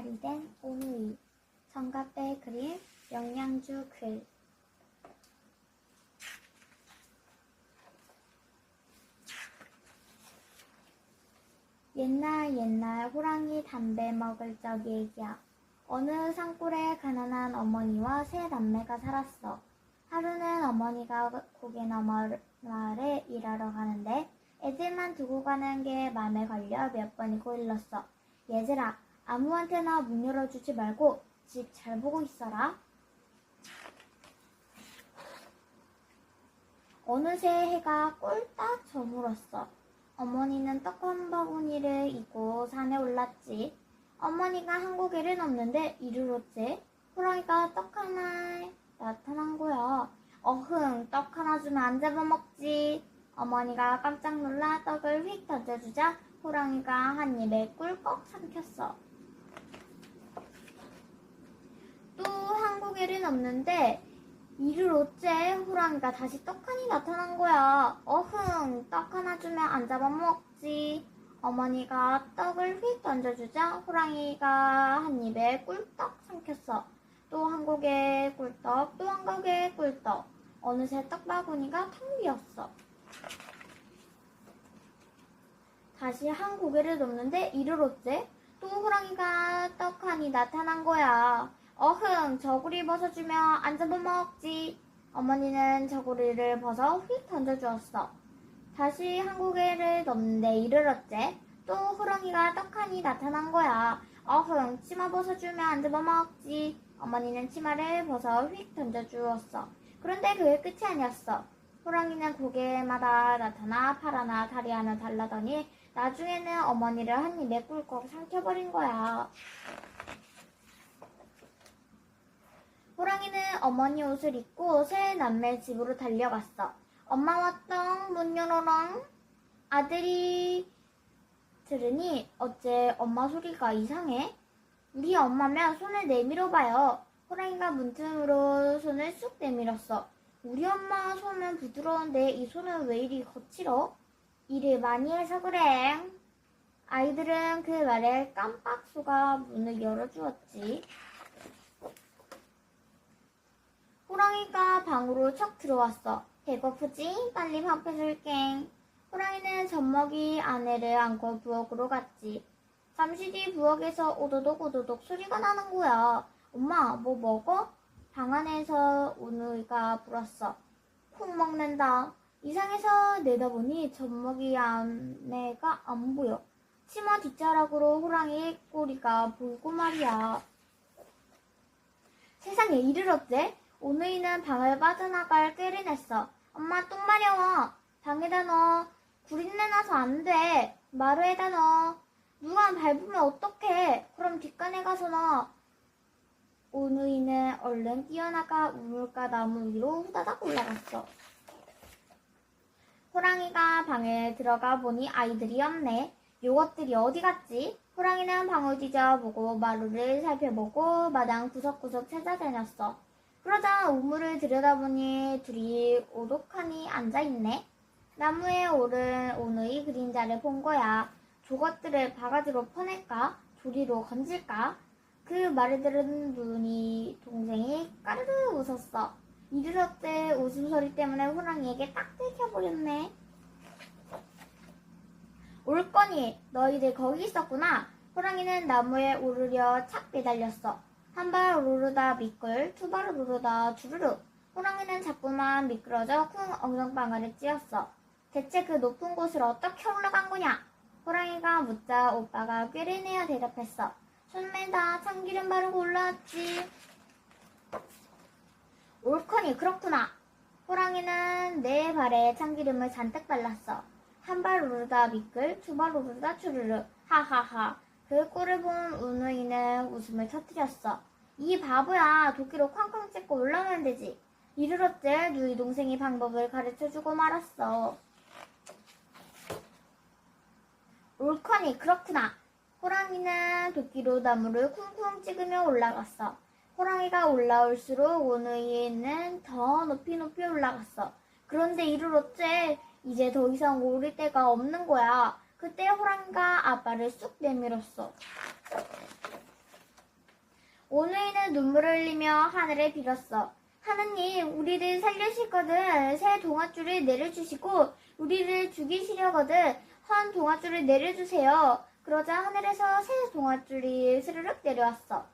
발휘된 오누이 정갑의 그림 영양주 글 옛날 옛날 호랑이 담배 먹을 적 얘기야. 어느 산골에 가난한 어머니와 세 남매가 살았어. 하루는 어머니가 고개 너머 마을에 일하러 가는데 애들만 두고 가는 게 마음에 걸려 몇 번이고 일렀어. 얘들아, 아무한테나 문 열어주지 말고 집 잘 보고 있어라. 어느새 해가 꼴딱 저물었어. 어머니는 떡 한 바구니를 이고 산에 올랐지. 어머니가 한 고개를 넘는데 이르렀지. 호랑이가 떡 하나 나타난 거야. 어흥, 떡 하나 주면 안 잡아먹지. 어머니가 깜짝 놀라 떡을 휙 던져주자 호랑이가 한 입에 꿀꺽 삼켰어. 또 한 고개를 넘는데 이를 어째 호랑이가 다시 떡하니 나타난 거야. 어흥, 떡 하나 주면 안 잡아먹지. 어머니가 떡을 휙 던져주자 호랑이가 한 입에 꿀떡 삼켰어. 또 한 고개 꿀떡, 또 한 고개 꿀떡. 어느새 떡바구니가 텅 비었어. 다시 한 고개를 넘는데 이를 어째? 또 호랑이가 떡하니 나타난 거야. 어흥, 저고리 벗어주면 안 잡아먹지. 어머니는 저고리를 벗어 휙 던져주었어. 다시 한 고개를 넘는데 어째? 또 호랑이가 떡하니 나타난 거야. 어흥, 치마 벗어주면 안 잡아먹지. 어머니는 치마를 벗어 휙 던져주었어. 그런데 그게 끝이 아니었어. 호랑이는 고개마다 나타나 팔 하나 다리 하나 달라더니 나중에는 어머니를 한 입에 꿀꺽 삼켜버린 거야. 호랑이는 어머니 옷을 입고 새 남매 집으로 달려갔어. 엄마 왔덩 문 열어랑 아들이 들으니 어째 엄마 소리가 이상해? 우리 엄마면 손을 내밀어 봐요. 호랑이가 문틈으로 손을 쑥 내밀었어. 우리 엄마 손은 부드러운데 이 손은 왜 이리 거칠어? 일을 많이 해서 그래. 아이들은 그 말에 깜빡 속아 문을 열어주었지. 호랑이가 방으로 척 들어왔어. 배고프지? 빨리 밥 해줄게. 호랑이는 젖먹이 아내를 안고 부엌으로 갔지. 잠시 뒤 부엌에서 오도독 오도독 소리가 나는 거야. 엄마, 뭐 먹어? 방 안에서 오누이가 불었어. 콩 먹는다. 이상해서 내다보니 젖먹이 아내가 안 보여. 치마 뒷자락으로 호랑이 꼬리가 보이고 말이야. 세상에 어째? 오누이는 방을 빠져나갈 꾀를 냈어. 엄마 똥 마려워. 방에다 넣어. 구린내 나서 안 돼. 마루에다 넣어. 누가 밟으면 어떡해. 그럼 뒷간에 가서 넣어. 오누이는 얼른 뛰어나가 우물가 나무 위로 후다닥 올라갔어. 호랑이가 방에 들어가 보니 아이들이 없네. 요것들이 어디 갔지? 호랑이는 방을 뒤져보고 마루를 살펴보고 마당 구석구석 찾아다녔어. 그러자 우물을 들여다보니 둘이 오독하니 앉아있네. 나무에 오른 오누이 그림자를 본 거야. 저것들을 바가지로 퍼낼까? 조리로 건질까? 그 말을 들은 눈이 동생이 까르르 웃었어. 이르렀대 웃음소리 때문에 호랑이에게 딱 들켜버렸네. 올 거니 너희들 거기 있었구나. 호랑이는 나무에 오르려 착 매달렸어. 한 발 오르다 미끌, 두 발 오르다 주르르. 호랑이는 자꾸만 미끄러져 쿵 엉덩방아를 찧었어. 대체 그 높은 곳을 어떻게 올라간 거냐? 호랑이가 묻자 오빠가 꾀를 내어 대답했어. 손매다 참기름 바르고 올라왔지. 옳거니 그렇구나. 호랑이는 내 발에 참기름을 잔뜩 발랐어. 한 발 오르다 미끌, 두 발 오르다 추르르. 하하하. 그 꼴을 본 우누이는 웃음을 터뜨렸어. 이 바보야. 도끼로 쾅쾅 찍고 올라오면 되지. 이르렀지 누이 동생이 방법을 가르쳐주고 말았어. 옳거니 그렇구나. 호랑이는 도끼로 나무를 쿵쿵 찍으며 올라갔어. 호랑이가 올라올수록 오누이는 더 높이 높이 올라갔어. 그런데 어째 이제 더 이상 오를 데가 없는 거야. 그때 호랑이가 아빠를 쑥 내밀었어. 오누이는 눈물을 흘리며 하늘에 빌었어. 하느님, 우리를 살려시거든 새 동아줄을 내려주시고 우리를 죽이시려거든 헌 동아줄을 내려주세요. 그러자 하늘에서 새 동아줄이 스르륵 내려왔어.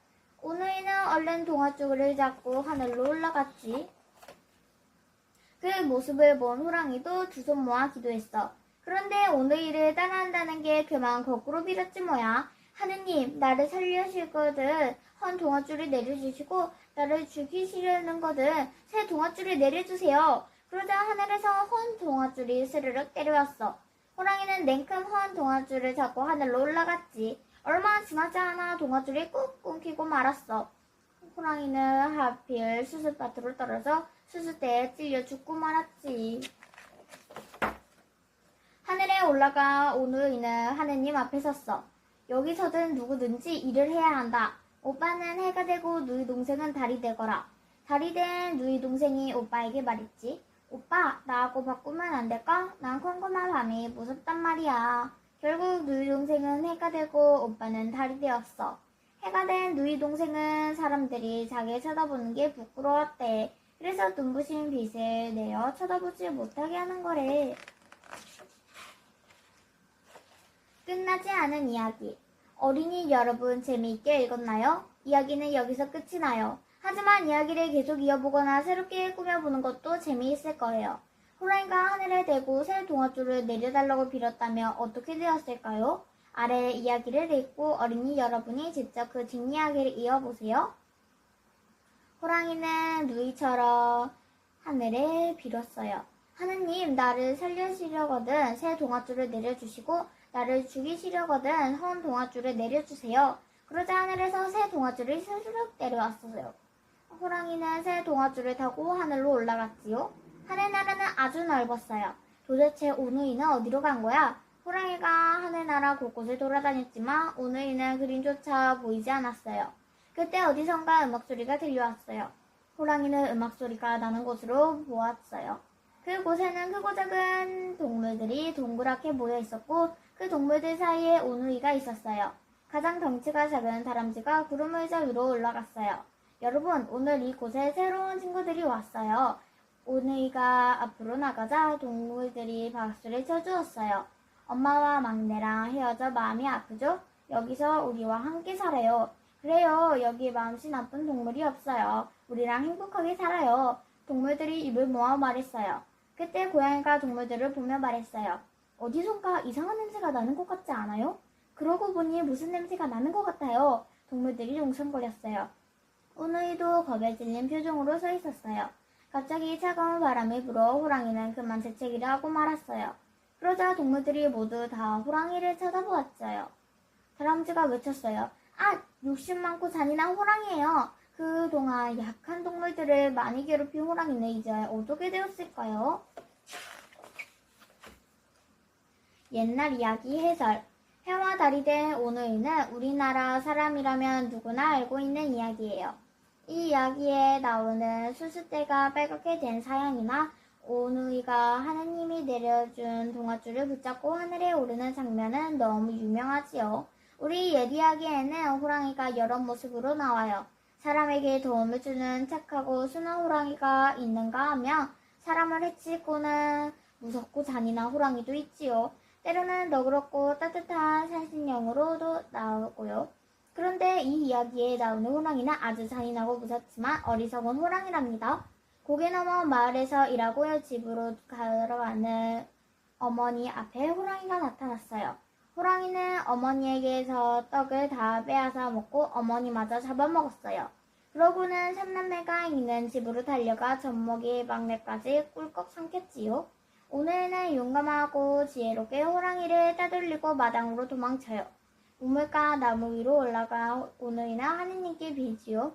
오누이는 얼른 동아줄을 잡고 하늘로 올라갔지. 그 모습을 본 호랑이도 두 손 모아 기도했어. 그런데 오누이를 따라한다는 게 그만 거꾸로 빌었지 뭐야. 하느님, 나를 살려주시거든 헌 동아줄을 내려주시고 나를 죽이시려는 거든 새 동아줄을 내려주세요. 그러자 하늘에서 헌 동아줄이 스르륵 내려왔어. 호랑이는 냉큼 헌 동아줄을 잡고 하늘로 올라갔지. 얼마 지나지 않아 동아줄이 꾹 끊기고 말았어. 호랑이는 하필 수술밭으로 떨어져 수술대에 찔려 죽고 말았지. 하늘에 올라가 오누이는 하느님 앞에 섰어. 여기서든 누구든지 일을 해야 한다. 오빠는 해가 되고 누이 동생은 달이 되거라. 달이 된 누이 동생이 오빠에게 말했지. 오빠, 나하고 바꾸면 안 될까? 난 컴컴한 밤이 무섭단 말이야. 결국 누이 동생은 해가 되고 오빠는 달이 되었어. 해가 된 누이 동생은 사람들이 자기 쳐다보는 게 부끄러웠대. 그래서 눈부신 빛을 내어 쳐다보지 못하게 하는 거래. 끝나지 않은 이야기. 어린이 여러분 재미있게 읽었나요? 이야기는 여기서 끝이 나요. 하지만 이야기를 계속 이어보거나 새롭게 꾸며보는 것도 재미있을 거예요. 호랑이가 하늘에 대고 새 동아줄을 내려달라고 빌었다면 어떻게 되었을까요? 아래 이야기를 읽고 어린이 여러분이 직접 그 뒷이야기를 이어보세요. 호랑이는 누이처럼 하늘에 빌었어요. 하느님, 나를 살려주려거든 새 동아줄을 내려주시고 나를 죽이시려거든 헌 동아줄을 내려주세요. 그러자 하늘에서 새 동아줄이 스르륵 내려왔어요. 호랑이는 새 동아줄을 타고 하늘로 올라갔지요. 하늘 나라는 아주 넓었어요. 도대체 오누이는 어디로 간 거야? 호랑이가 하늘나라 곳곳을 돌아다녔지만 오누이는 그림조차 보이지 않았어요. 그때 어디선가 음악 소리가 들려왔어요. 호랑이는 음악 소리가 나는 곳으로 보았어요. 그곳에는 크고 작은 동물들이 동그랗게 모여 있었고 그 동물들 사이에 오누이가 있었어요. 가장 덩치가 작은 다람쥐가 구름 의자 위로 올라갔어요. 여러분, 오늘 이곳에 새로운 친구들이 왔어요. 오누이가 앞으로 나가자 동물들이 박수를 쳐주었어요. 엄마와 막내랑 헤어져 마음이 아프죠? 여기서 우리와 함께 살아요. 그래요. 여기 마음씨 나쁜 동물이 없어요. 우리랑 행복하게 살아요. 동물들이 입을 모아 말했어요. 그때 고양이가 동물들을 보며 말했어요. 어디선가 이상한 냄새가 나는 것 같지 않아요? 그러고 보니 무슨 냄새가 나는 것 같아요. 동물들이 웅성거렸어요. 오누이도 겁에 질린 표정으로 서 있었어요. 갑자기 차가운 바람이 불어 호랑이는 그만 재채기를 하고 말았어요. 그러자 동물들이 모두 다 호랑이를 쳐다보았어요. 다람쥐가 외쳤어요. 아, 욕심 많고 잔인한 호랑이에요. 그동안 약한 동물들을 많이 괴롭힌 호랑이는 이제 어떻게 되었을까요? 옛날 이야기 해설. 해와 달이 된 오누이는 우리나라 사람이라면 누구나 알고 있는 이야기예요. 이 이야기에 나오는 수수대가 빨갛게 된 사연이나 오누이가 하느님이 내려준 동아줄을 붙잡고 하늘에 오르는 장면은 너무 유명하지요. 우리 옛 이야기에는 호랑이가 여러 모습으로 나와요. 사람에게 도움을 주는 착하고 순한 호랑이가 있는가 하면 사람을 해치고는 무섭고 잔인한 호랑이도 있지요. 때로는 너그럽고 따뜻한 산신령으로도 나오고요. 그런데 이 이야기에 나오는 호랑이는 아주 잔인하고 무섭지만 어리석은 호랑이랍니다. 고개 넘어 마을에서 일하고 집으로 걸어가는 어머니 앞에 호랑이가 나타났어요. 호랑이는 어머니에게서 떡을 다 빼앗아 먹고 어머니마저 잡아먹었어요. 그러고는 삼남매가 있는 집으로 달려가 젖먹이 막내까지 꿀꺽 삼켰지요. 오늘은 용감하고 지혜롭게 호랑이를 따돌리고 마당으로 도망쳐요. 우물가 나무 위로 올라가 오늘이나 하느님께 빌지요.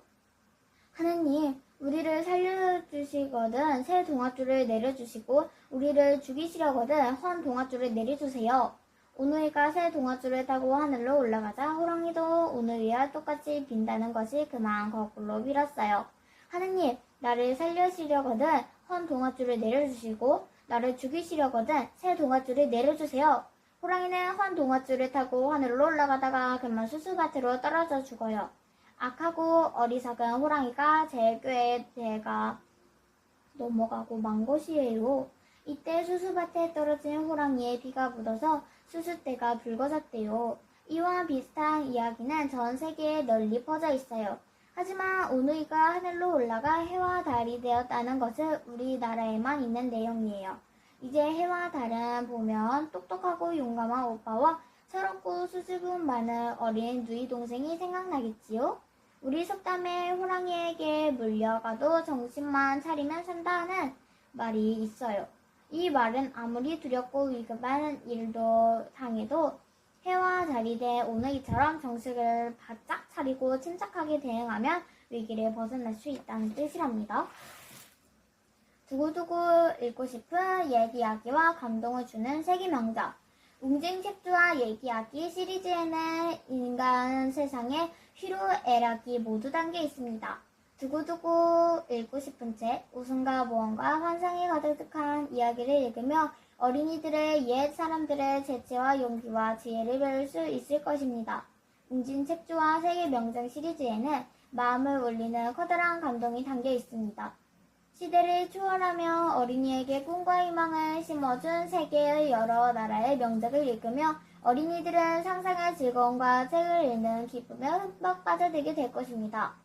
하느님, 우리를 살려주시거든 새 동아줄을 내려주시고 우리를 죽이시려거든 헌 동아줄을 내려주세요. 오누이가 새 동아줄을 타고 하늘로 올라가자 호랑이도 오누이와 똑같이 빈다는 것이 그만 거꾸로 빌었어요. 하느님, 나를 살려주시려거든 헌 동아줄을 내려주시고 나를 죽이시려거든 새 동아줄을 내려주세요. 호랑이는 헌 동아줄을 타고 하늘로 올라가다가 그만 수수밭으로 떨어져 죽어요. 악하고 어리석은 호랑이가 제 꾀에 제가 넘어가고 만 것이에요. 이때 수수밭에 떨어진 호랑이의 피가 묻어서 수수대가 붉어졌대요. 이와 비슷한 이야기는 전 세계에 널리 퍼져 있어요. 하지만 오누이가 하늘로 올라가 해와 달이 되었다는 것은 우리나라에만 있는 내용이에요. 이제 해와 달은 보면 똑똑하고 용감한 오빠와 철없고 수줍음 많은 어린 누이 동생이 생각나겠지요? 우리 속담에 호랑이에게 물려가도 정신만 차리면 산다는 말이 있어요. 이 말은 아무리 두렵고 위급한 일도 당해도 해와 된 오늘이처럼 정식을 바짝 차리고 침착하게 대응하면 위기를 벗어날 수 있다는 뜻이랍니다. 두고두고 읽고 싶은 얘기하기와 감동을 주는 세계 명작. 웅징책주와 얘기하기 시리즈에는 인간 세상에 희로애락이 모두 담겨 있습니다. 두고두고 읽고 싶은 책, 웃음과 모험과 환상이 가득한 이야기를 읽으며 어린이들의 옛 사람들의 재치와 용기와 지혜를 배울 수 있을 것입니다. 웅진 책주와 세계 명작 시리즈에는 마음을 울리는 커다란 감동이 담겨 있습니다. 시대를 초월하며 어린이에게 꿈과 희망을 심어준 세계의 여러 나라의 명작을 읽으며 어린이들은 상상의 즐거움과 책을 읽는 기쁨에 흠뻑 빠져들게 될 것입니다.